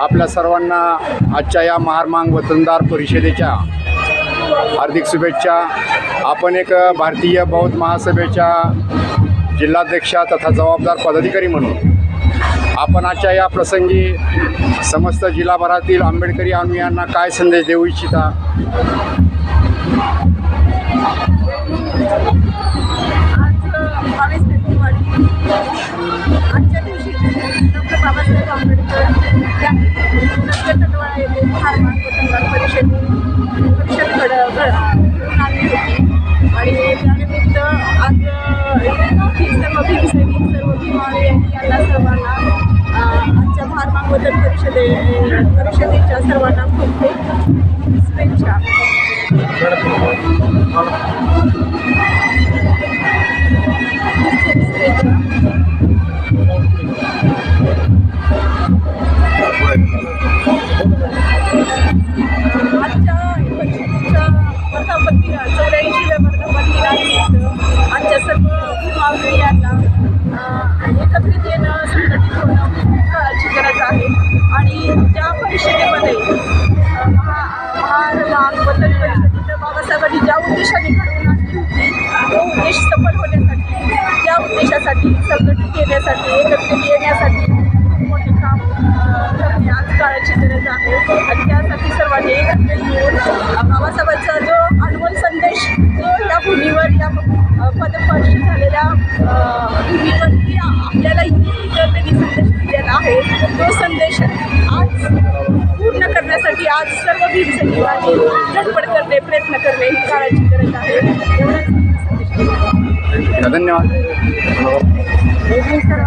आपल्या सर्वांना आजच्या या महारमांग वतनदार परिषदेच्या हार्दिक शुभेच्छा. आपण एक भारतीय बौद्ध महासभेच्या जिल्हाध्यक्षा तथा जबाबदार पदाधिकारी म्हणून आपण आजच्या या प्रसंगी समस्त जिल्हाभरातील आंबेडकरी अनुयांना काय संदेश देऊ इच्छिता? आजच्या दिवशी डॉक्टर बाबासाहेब आंबेडकर यांनी रस्ते तटवाळा येथे महाराष्ट्र वतनदार परिषद परिषद घड घड- घेऊन आणली होती आणि त्यानिमित्त आज ही सर्व भीमसैनिक सर्व भीमाळे यांना सर्वांना अ, आजच्या महात्मा वतन परिषदे परिषदेच्या सर्वांना खूप खूप शुभेच्छा मागणीयांना एकत्रित येणं संघटित होणं खूप काळाची गरज आहे. आणि त्या परिषदेमध्ये अ, महा परिषदेनं बाबासाहेबांनी ज्या उद्देशाने घडवून आणली होती तो उद्देश सफल होण्यासाठी त्या उद्देशासाठी संघटित येण्यासाठी एकत्रित येण्यासाठी खूप मोठे काम करणे आज काळाची गरज आहे. आणि त्यासाठी सर्वांनी एकत्रित येऊन बाबासाहेबांचा जो अनमोल संदेश जो या भूमीवर या इथे त्यांनी संदेश दिलेला आहे तो संदेश आज पूर्ण करण्यासाठी आज सर्व भीमसैनिकांनी धडपड करणे प्रयत्न करणे ही काळाची गरज आहे. एवढाच संदेश. धन्यवाद. सर्व